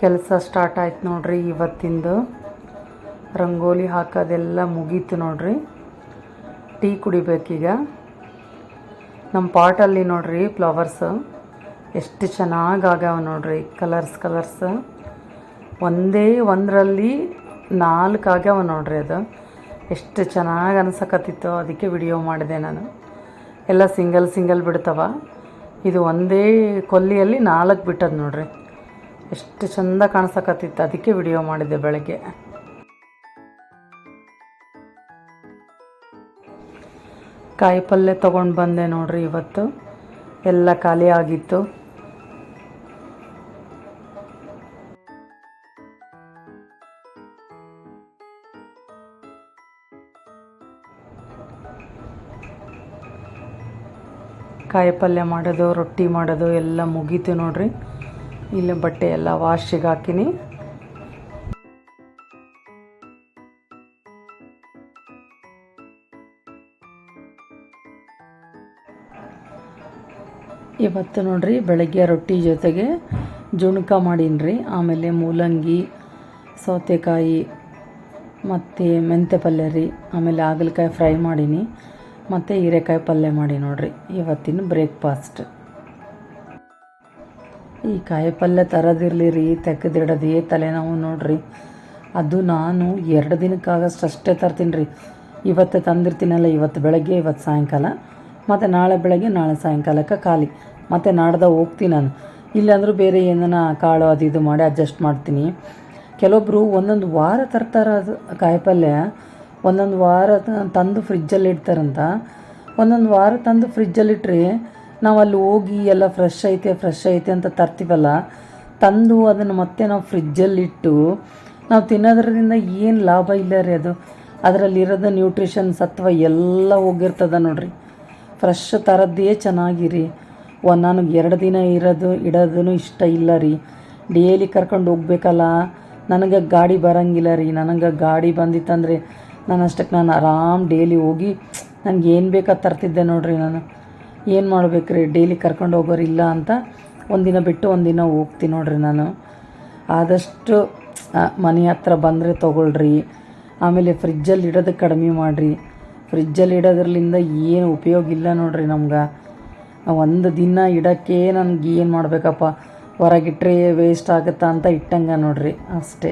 ಕೆಲಸ ಸ್ಟಾರ್ಟ್ ಆಯ್ತು ನೋಡ್ರಿ ಇವತ್ತಿಂದು. ರಂಗೋಲಿ ಹಾಕೋದೆಲ್ಲ ಮುಗೀತು ನೋಡ್ರಿ. ಟೀ ಕುಡಿಬೇಕೀಗ. ನಮ್ಮ ಪಾಟಲ್ಲಿ ನೋಡ್ರಿ ಫ್ಲವರ್ಸ್ ಎಷ್ಟು ಚೆನ್ನಾಗಿ ಆಗ್ಯಾವ ನೋಡ್ರಿ ಕಲರ್ಸ್ ಕಲರ್ಸ್ ಒಂದೇ ಒಂದರಲ್ಲಿ ನಾಲ್ಕು ಆಗ್ಯಾವ ನೋಡ್ರಿ ಅದು. ಎಷ್ಟು ಚೆನ್ನಾಗಿ ಅನ್ಸಕತ್ತಿತ್ತು ಅದಕ್ಕೆ ವಿಡಿಯೋ ಮಾಡಿದೆ ನಾನು. ಎಲ್ಲ ಸಿಂಗಲ್ ಸಿಂಗಲ್ ಬಿಡ್ತಾವ. ಇದು ಒಂದೇ ಕೊಲ್ಲಿಯಲ್ಲಿ ನಾಲ್ಕು ಬಿಟ್ಟದ ನೋಡ್ರಿ. ಎಷ್ಟು ಚಂದ ಕಾಣಿಸಕತ್ತಿತ್ತು. ಅದಕ್ಕೆ ವಿಡಿಯೋ ಮಾಡಿದ್ದೆ ಬೆಳಗ್ಗೆ. ಕಾಯಿ ಪಲ್ಯ ತೊಗೊಂಡು ಬಂದೆ ನೋಡ್ರಿ ಇವತ್ತು. ಎಲ್ಲ ಖಾಲಿ ಆಗಿತ್ತು. ಕಾಯಿ ಪಲ್ಯ ಮಾಡೋದು, ರೊಟ್ಟಿ ಮಾಡೋದು ಎಲ್ಲ ಮುಗೀತು ನೋಡ್ರಿ. ಇಲ್ಲಿ ಬಟ್ಟೆ ಎಲ್ಲ ವಾಶಿಗೆ ಹಾಕಿನಿ. ಇವತ್ತು ನೋಡ್ರಿ ಬೆಳಗ್ಗೆ ರೊಟ್ಟಿ ಜೊತೆಗೆ ಜುಣಕ ಮಾಡೀನಿ ಆಮೇಲೆ ಮೂಲಂಗಿ, ಸೌತೆಕಾಯಿ, ಮತ್ತು ಮೆಂತೆ ಪಲ್ಯ ರೀ. ಆಮೇಲೆ ಹಾಗಲಕಾಯಿ ಫ್ರೈ ಮಾಡೀನಿ. ಮತ್ತು ಹೀರೆಕಾಯಿ ಪಲ್ಯ ಮಾಡಿ ನೋಡ್ರಿ. ಇವತ್ತಿನ ಬ್ರೇಕ್ಫಾಸ್ಟ್. ಈ ಕಾಯಿ ಪಲ್ಯ ತರೋದಿರಲಿ ರೀ ತೆಗೆದಿಡೋದೇ ತಲೆನೋವು ನೋಡ್ರಿ. ಅದು ನಾನು ಎರಡು ದಿನಕ್ಕಾಗಷ್ಟು ಅಷ್ಟೇ ತರ್ತೀನಿ ರೀ ಇವತ್ತು ತಂದಿರ್ತೀನಲ್ಲ, ಇವತ್ತು ಬೆಳಗ್ಗೆ, ಇವತ್ತು ಸಾಯಂಕಾಲ. ಮತ್ತು ನಾಳೆ ಬೆಳಗ್ಗೆ, ನಾಳೆ ಸಾಯಂಕಾಲಕ್ಕೆ ಖಾಲಿ. ಮತ್ತು ನಾಡ್ದ ಹೋಗ್ತೀನಿ ನಾನು. ಇಲ್ಲಾಂದ್ರೂ ಬೇರೆ ಏನನ ಕಾಳು ಅದು ಇದು ಮಾಡಿ ಅಡ್ಜಸ್ಟ್ ಮಾಡ್ತೀನಿ. ಕೆಲವೊಬ್ಬರು ಒಂದೊಂದು ವಾರ ತರ್ತಾರೆ ಅದು ಕಾಯಿ ಪಲ್ಯ ಒಂದೊಂದು ವಾರ ತಂದು ಫ್ರಿಜ್ಜಲ್ಲಿ ಇಡ್ತಾರಂತ. ಒಂದೊಂದು ವಾರ ತಂದು ಫ್ರಿಜ್ಜಲ್ಲಿಟ್ರೆ ನಾವು ಅಲ್ಲಿ ಹೋಗಿ ಎಲ್ಲ ಫ್ರೆಶ್ ಐತೆ ಫ್ರೆಶ್ ಐತೆ ಅಂತ ತರ್ತೀವಲ್ಲ, ತಂದು ಅದನ್ನು ಮತ್ತೆ ನಾವು ಫ್ರಿಜ್ಜಲ್ಲಿಟ್ಟು ನಾವು ತಿನ್ನೋದ್ರಿಂದ ಏನು ಲಾಭ ಇಲ್ಲ ರೀ ಅದು. ಅದರಲ್ಲಿರೋದು ನ್ಯೂಟ್ರಿಷನ್ ಸತ್ವ ಎಲ್ಲ ಹೋಗಿರ್ತದ ನೋಡ್ರಿ. ಫ್ರೆಶ್ ಥರದ್ದೇ ಚೆನ್ನಾಗಿರಿ. ಒಂದು ನನಗೆ ಎರಡು ದಿನ ಇರೋದು ಇಡೋದು ಇಷ್ಟ ಇಲ್ಲ ರೀ. ಡೇಲಿ ಕರ್ಕೊಂಡು ಹೋಗ್ಬೇಕಲ್ಲ, ನನಗೆ ಗಾಡಿ ಬರೋಂಗಿಲ್ಲ ರೀ. ನನಗೆ ಗಾಡಿ ಬಂದಿತ್ತಂದರೆ ನಾನು ಅಷ್ಟಕ್ಕೆ ನಾನು ಆರಾಮ್ ಡೇಲಿ ಹೋಗಿ ನನಗೆ ಏನು ಬೇಕಾ ತರ್ತಿದ್ದೆ ನೋಡಿರಿ ನಾನು. ಏನು ಮಾಡ್ಬೇಕು ರೀ ಡೈಲಿ ಕರ್ಕೊಂಡು ಹೋಗೋರಿಲ್ಲ ಅಂತ ಒಂದಿನ ಬಿಟ್ಟು ಒಂದಿನ ಹೋಗ್ತೀನಿ ನೋಡ್ರಿ ನಾನು. ಆದಷ್ಟು ಮನೆ ಹತ್ರ ಬಂದರೆ ತೊಗೊಳ್ರಿ. ಆಮೇಲೆ ಫ್ರಿಜ್ಜಲ್ಲಿ ಇಡೋದು ಕಡಿಮೆ ಮಾಡಿರಿ. ಫ್ರಿಜ್ಜಲ್ಲಿ ಇಡೋದ್ರಲ್ಲಿಂದ ಏನು ಉಪಯೋಗ ಇಲ್ಲ ನೋಡ್ರಿ ನಮ್ಗೆ. ಒಂದು ದಿನ ಇಡೋಕ್ಕೆ ನನಗೆ ಏನು ಮಾಡಬೇಕಪ್ಪ? ಹೊರಗಿಟ್ರೆ ವೇಸ್ಟ್ ಆಗುತ್ತಾ ಅಂತ ಇಟ್ಟಂಗೆ ನೋಡ್ರಿ ಅಷ್ಟೇ.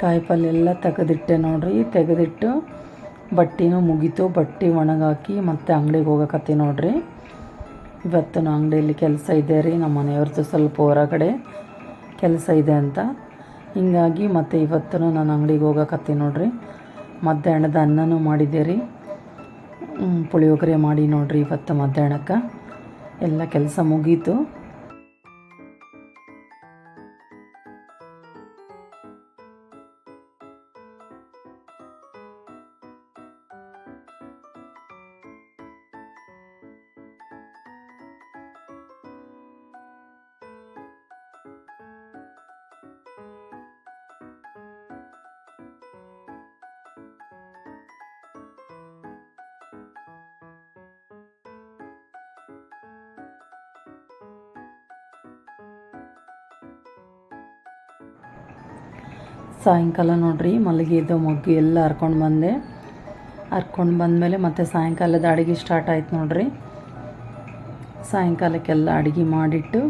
ಕಾಯಿ ಪಲ್ಯ ಎಲ್ಲ ತೆಗೆದಿಟ್ಟೆ ನೋಡ್ರಿ. ತೆಗೆದಿಟ್ಟು ಬಟ್ಟೆನೂ ಮುಗೀತು. ಬಟ್ಟೆ ಒಣಗಾಕಿ ಮತ್ತೆ ಅಂಗಡಿಗೆ ಹೋಗಕತ್ತಿ ನೋಡ್ರಿ. ಇವತ್ತು ನಾ ಅಂಗಡಿಯಲ್ಲಿ ಕೆಲಸ ಇದೆ ರೀ. ನಮ್ಮ ಮನೆಯವ್ರದ್ದು ಸ್ವಲ್ಪ ಹೊರಗಡೆ ಕೆಲಸ ಇದೆ ಅಂತ. ಹಿಂಗಾಗಿ ಮತ್ತು ಇವತ್ತು ನಾನು ಅಂಗಡಿಗೆ ಹೋಗಕತ್ತಿ ನೋಡ್ರಿ. ಮಧ್ಯಾಹ್ನದ ಅನ್ನನೂ ಮಾಡಿದ್ದೆ ರೀ. ಪುಳಿಯೋಗರೆ ಮಾಡಿ ನೋಡ್ರಿ ಇವತ್ತು ಮಧ್ಯಾಹ್ನಕ್ಕೆ. ಎಲ್ಲ ಕೆಲಸ ಮುಗೀತು. ಸಾಯಂಕಾಲ ನೋಡ್ರಿ ಮಲಗಿದ್ದು ಮೊಗ್ಗು ಎಲ್ಲ ಹರ್ಕೊಂಡು ಬಂದೆ. ಹರ್ಕೊಂಡು ಬಂದಮೇಲೆ ಮತ್ತೆ ಸಾಯಂಕಾಲದ ಅಡುಗೆ ಸ್ಟಾರ್ಟ್ ಆಯ್ತು ನೋಡ್ರಿ. ಸಾಯಂಕಾಲಕ್ಕೆಲ್ಲ ಅಡುಗೆ ಮಾಡಿಟ್ಟು,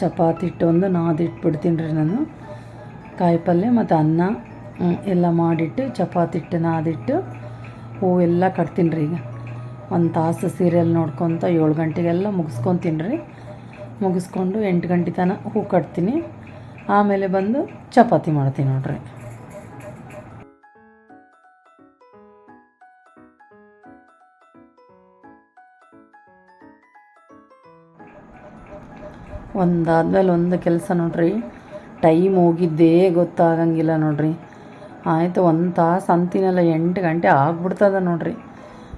ಚಪಾತಿ ಇಟ್ಟು ಒಂದು ನಾದಿಟ್ಬಿಡ್ತೀನಿ ರೀ ನಾನು. ಕಾಯಿ ಪಲ್ಯ ಮತ್ತು ಅನ್ನ ಎಲ್ಲ ಮಾಡಿಟ್ಟು, ಚಪಾತಿ ಹಿಟ್ಟು ನಾದಿಟ್ಟು ಎಲ್ಲ ಕಟ್ತೀನಿ ರೀ ಈಗ. ಒಂದು ತಾಸು ಸೀರಿಯಲ್ ನೋಡ್ಕೊತ ಏಳು ಗಂಟೆಗೆಲ್ಲ ಮುಗಿಸ್ಕೊತೀನಿ ರೀ. ಮುಗಿಸ್ಕೊಂಡು ಎಂಟು ಗಂಟೆ ತನಕ ಹೂ ಕಟ್ತೀನಿ. ಆಮೇಲೆ ಬಂದು ಚಪಾತಿ ಮಾಡ್ತೀನಿ ನೋಡ್ರಿ. ಒಂದಾದ್ಮೇಲೆ ಒಂದು ಕೆಲಸ ನೋಡ್ರಿ. ಟೈಮ್ ಹೋಗಿದ್ದೇ ಗೊತ್ತಾಗಂಗಿಲ್ಲ ನೋಡ್ರಿ. ಆಯಿತು ಒಂದು ತಾಸು ಅಂತೀನಲ್ಲ ಎಂಟು ಗಂಟೆ ಆಗ್ಬಿಡ್ತದ ನೋಡ್ರಿ.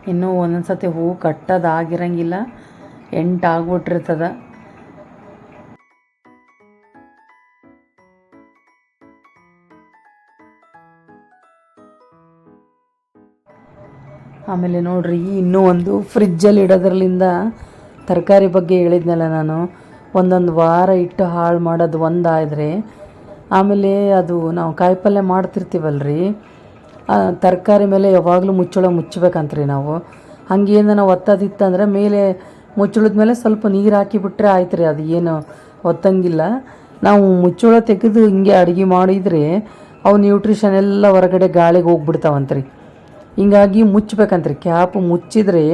ಇನ್ನೂ ಒಂದೊಂದು ಸತಿ ಹೂ ಕಟ್ಟೋದಾಗಿರಂಗಿಲ್ಲ. ಎಂಟು ಆಗ್ಬಿಟ್ಟಿರ್ತದ. ಆಮೇಲೆ ನೋಡ್ರಿ, ಇನ್ನೂ ಒಂದು ಫ್ರಿಜ್ಜಲ್ಲಿ ಇಡೋದ್ರಲ್ಲಿಂದ ತರಕಾರಿ ಬಗ್ಗೆ ಹೇಳಿದ್ನಲ್ಲ ನಾನು. ಒಂದೊಂದು ವಾರ ಇಟ್ಟು ಹಾಳು ಮಾಡೋದು ಒಂದಾದರೆ, ಆಮೇಲೆ ಅದು ನಾವು ಕಾಯಿಪಲ್ಯ ಮಾಡ್ತಿರ್ತೀವಲ್ರಿ ತರಕಾರಿ ಮೇಲೆ ಯಾವಾಗಲೂ ಮುಚ್ಚಳ ಮುಚ್ಚಬೇಕಂತ್ರಿ ನಾವು. ಹಂಗೇನ ನಾವು ಒತ್ತದಿತ್ತಂದ್ರೆ ಮೇಲೆ ಮುಚ್ಚಳದ ಮೇಲೆ ಸ್ವಲ್ಪ ನೀರು ಹಾಕಿಬಿಟ್ರೆ ಆಯ್ತು ರೀ ಅದು ಏನು ಒತ್ತಂಗಿಲ್ಲ. ನಾವು ಮುಚ್ಚಳ ತೆಗೆದು ಹಿಂಗೆ ಅಡುಗೆ ಮಾಡಿದರೆ ಅವು ನ್ಯೂಟ್ರಿಷನ್ ಎಲ್ಲ ಹೊರಗಡೆ ಗಾಳಿಗೆ ಹೋಗ್ಬಿಡ್ತಾವಂತ್ರಿ. ಹಿಂಗಾಗಿ ಮುಚ್ಚಬೇಕಂತ್ರಿ. ಕ್ಯಾಪ್ ಮುಚ್ಚಿದ್ರೆ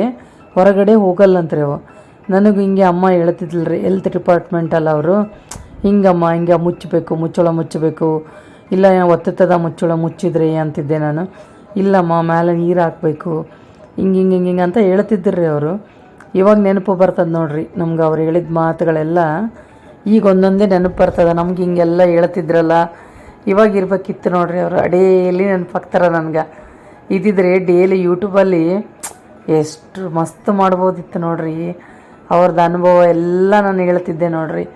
ಹೊರಗಡೆ ಹೋಗಲ್ಲಂತ್ರಿ ಅವು. ನನಗೆ ಹಿಂಗೆ ಅಮ್ಮ ಹೇಳ್ತಿದ್ಲರಿ ಹೆಲ್ತ್ ಡಿಪಾರ್ಟ್ಮೆಂಟಲ್ಲ ಅವರು. ಹಿಂಗಮ್ಮ, ಹಿಂಗೆ ಮುಚ್ಚಬೇಕು, ಮುಚ್ಚಳ ಮುಚ್ಚಬೇಕು. ಇಲ್ಲ ಒತ್ತದ ಮುಚ್ಚಳ ಮುಚ್ಚಿದ್ರೆ ಅಂತಿದ್ದೆ ನಾನು. ಇಲ್ಲಮ್ಮ ಮೇಲೆ ನೀರು ಹಾಕಬೇಕು. ಹಿಂಗೆ ಹಿಂಗೆ ಹಿಂಗೆ ಹಿಂಗೆ ಅಂತ ಹೇಳ್ತಿದ್ರಿ ಅವರು. ಇವಾಗ ನೆನಪು ಬರ್ತದೆ ನೋಡ್ರಿ, ನಮ್ಗೆ ಅವ್ರು ಹೇಳಿದ ಮಾತುಗಳೆಲ್ಲ. ಈಗ ಒಂದೊಂದೇ ನೆನಪು ಬರ್ತದೆ, ನಮ್ಗೆ ಹಿಂಗೆಲ್ಲ ಹೇಳ್ತಿದ್ರಲ್ಲ. ಇವಾಗ ಇರ್ಬೇಕಿತ್ತು ನೋಡ್ರಿ ಅವರು, ಅಡೇಲಿ ನೆನಪಾಗ್ತಾರೆ ನನಗೆ. ಇದ್ದಿದ್ರೆ ಡೇಲಿ ಯೂಟ್ಯೂಬಲ್ಲಿ ಎಷ್ಟು ಮಸ್ತ್ ಮಾಡ್ಬೋದಿತ್ತು ನೋಡ್ರಿ. ಅವ್ರದ್ದು ಅನುಭವ ಎಲ್ಲ ನಾನು ಹೇಳ್ತಿದ್ದೆ ನೋಡ್ರಿ.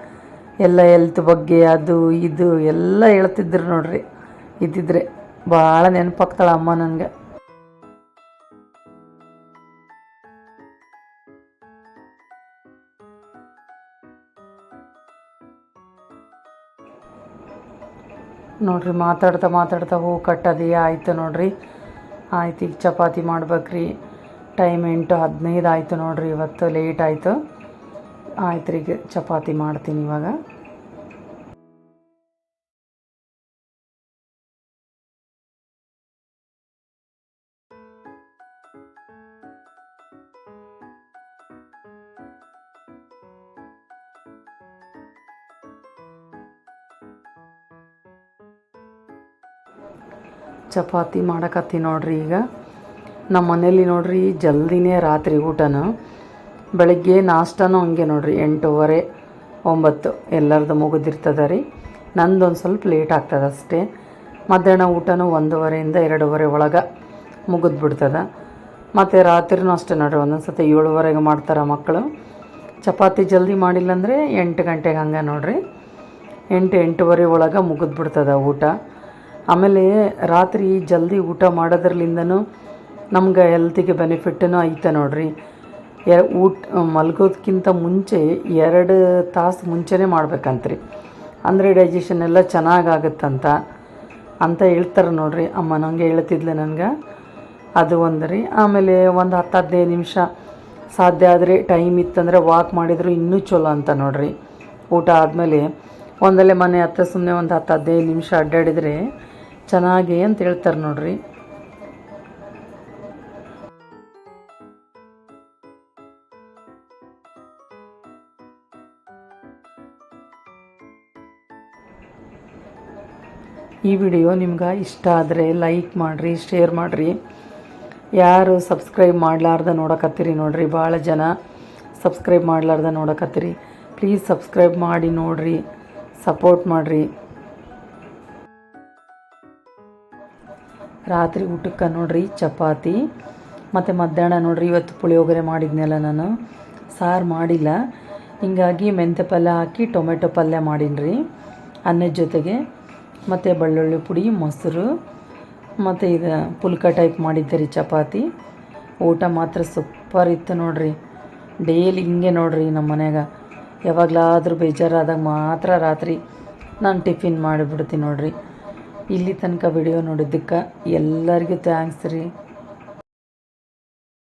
ಎಲ್ಲ ಹೆಲ್ತ್ ಬಗ್ಗೆ ಅದು ಇದು ಎಲ್ಲ ಹೇಳ್ತಿದ್ರು ನೋಡ್ರಿ. ಇದ್ದಿದ್ರೆ ಭಾಳ ನೆನಪಾಗ್ತಾಳೆ ಅಮ್ಮ ನನಗೆ. ನೋಡ್ರಿ ಮಾತಾಡ್ತಾ ಮಾತಾಡ್ತಾ ಹೂ ಕಟ್ಟೋದೇ ಆಯಿತು ನೋಡ್ರಿ. ಆಯ್ತು, ಈಗ ಚಪಾತಿ ಮಾಡ್ಬೇಕ್ರಿ. ಟೈಮ್ ಎಂಟು ಹದಿನೈದು ಆಯಿತು ನೋಡಿರಿ, ಇವತ್ತು ಲೇಟ್ ಆಯಿತು. ಆಯ್ತು ರೀ ಚಪಾತಿ ಮಾಡ್ತೀನಿ ಇವಾಗ. ಚಪಾತಿ ಮಾಡಕತ್ತಿ ನೋಡ್ರಿ ಈಗ. ನಮ್ಮ ಮನೇಲಿ ನೋಡ್ರಿ ಜಲ್ದಿನೇ ರಾತ್ರಿ ಊಟನೂ, ಬೆಳಗ್ಗೆ ನಾಷ್ಟನೂ ಹಂಗೆ ನೋಡ್ರಿ, ಎಂಟೂವರೆ, ಒಂಬತ್ತು ಎಲ್ಲರದ್ದು ಮುಗಿದಿರ್ತದೆ ರೀ. ನಂದೊಂದು ಸ್ವಲ್ಪ ಲೇಟ್ ಆಗ್ತದೆ ಅಷ್ಟೇ. ಮಧ್ಯಾಹ್ನ ಊಟನೂ ಒಂದೂವರೆಯಿಂದ ಎರಡೂವರೆ ಒಳಗೆ ಮುಗಿದು ಬಿಡ್ತದೆ ಮತ್ತು ರಾತ್ರಿನೂ ಅಷ್ಟೇ ನೋಡ್ರಿ ಒಂದೊಂದು ಸತಿ ಏಳುವರೆಗೆ ಮಾಡ್ತಾರೆ ಮಕ್ಕಳು ಚಪಾತಿ ಜಲ್ದಿ ಮಾಡಿಲ್ಲ ಅಂದರೆ ಎಂಟು ಗಂಟೆಗೆ ಹಂಗೆ ನೋಡ್ರಿ. ಎಂಟು, ಎಂಟೂವರೆ ಒಳಗೆ ಮುಗಿದು ಬಿಡ್ತದೆ ಊಟ. ಆಮೇಲೆ ರಾತ್ರಿ ಜಲ್ದಿ ಊಟ ಮಾಡೋದ್ರಲ್ಲಿಂದನೂ ನಮ್ಗೆ ಹೆಲ್ತಿಗೆ ಬೆನಿಫಿಟ್ಟನೂ ಐತೆ ನೋಡ್ರಿ. ಊಟ ಮಲ್ಗೋದಕ್ಕಿಂತ ಮುಂಚೆ ಎರಡು ತಾಸು ಮುಂಚೆನೇ ಮಾಡ್ಬೇಕಂತ್ರಿ. ಅಂದರೆ ಡೈಜೆಷನ್ ಎಲ್ಲ ಚೆನ್ನಾಗಾಗತ್ತಂತ. ಅಂತ ಹೇಳ್ತಾರೆ ನೋಡ್ರಿ. ಅಮ್ಮ ನನಗೆ ಹೇಳ್ತಿದ್ಲೆ ನನಗೆ. ಅದು ಒಂದು ರೀ ಆಮೇಲೆ ಒಂದು ಹತ್ತು ಹದಿನೈದು ನಿಮಿಷ ಸಾಧ್ಯ ಆದರೆ ಟೈಮ್ ಇತ್ತಂದರೆ ವಾಕ್ ಮಾಡಿದ್ರು ಇನ್ನೂ ಚಲೋ ಅಂತ ನೋಡ್ರಿ. ಊಟ ಆದಮೇಲೆ ಒಂದಲ್ಲೇ ಮನೆ ಹತ್ತ ಸುಮ್ಮನೆ ಒಂದು ಹತ್ತು ಹದಿನೈದು ನಿಮಿಷ ಅಡ್ಡಾಡಿದರೆ ಚೆನ್ನಾಗಿ ಅಂತ ಹೇಳ್ತಾರೆ ನೋಡ್ರಿ. ಈ ವಿಡಿಯೋ ನಿಮ್ಗೆ ಇಷ್ಟ ಆದರೆ ಲೈಕ್ ಮಾಡಿರಿ, ಶೇರ್ ಮಾಡಿರಿ. ಯಾರು ಸಬ್ಸ್ಕ್ರೈಬ್ ಮಾಡಲಾರ್ದ ನೋಡಕತ್ತೀರಿ ನೋಡ್ರಿ, ಭಾಳ ಜನ ಸಬ್ಸ್ಕ್ರೈಬ್ ಮಾಡಲಾರ್ದ ನೋಡಕತ್ತೀರಿ. ಪ್ಲೀಸ್ ಸಬ್ಸ್ಕ್ರೈಬ್ ಮಾಡಿ ನೋಡ್ರಿ, ಸಪೋರ್ಟ್ ಮಾಡಿರಿ. ರಾತ್ರಿ ಊಟಕ್ಕೆ ನೋಡ್ರಿ, ಚಪಾತಿ, ಮತ್ತು ಮಧ್ಯಾಹ್ನ ನೋಡ್ರಿ ಇವತ್ತು ಪುಳಿಯೋಗರೆ ಮಾಡಿದ್ನಲ್ಲ ನಾನು. ಸಾರು ಮಾಡಿಲ್ಲ. ಹಿಂಗಾಗಿ ಮೆಂತ್ಯ ಪಲ್ಯ ಹಾಕಿ ಟೊಮೆಟೊ ಪಲ್ಯ ಮಾಡೀನಿ ಅನ್ನದ ಜೊತೆಗೆ. ಮತ್ತು ಬೆಳ್ಳುಳ್ಳಿ ಪುಡಿ, ಮೊಸರು, ಮತ್ತು ಇದು ಪುಲ್ಕ ಟೈಪ್ ಮಾಡಿದ್ದೆ ರೀ ಚಪಾತಿ. ಊಟ ಮಾತ್ರ ಸೂಪರ್ ಇತ್ತು ನೋಡ್ರಿ. ಡೈಲಿ ಹಿಂಗೆ ನೋಡ್ರಿ ನಮ್ಮ ಮನೆಯಾಗ. ಯಾವಾಗಲಾದರೂ ಬೇಜಾರಾದಾಗ ಮಾತ್ರ ರಾತ್ರಿ ನಾನು ಟಿಫಿನ್ ಮಾಡಿಬಿಡ್ತೀನಿ ನೋಡ್ರಿ. ಇಲ್ಲಿ ತನಕ ವಿಡಿಯೋ ನೋಡಿದ್ದಕ್ಕೆ ಎಲ್ಲರಿಗೂ ಥ್ಯಾಂಕ್ಸ್ ರೀ.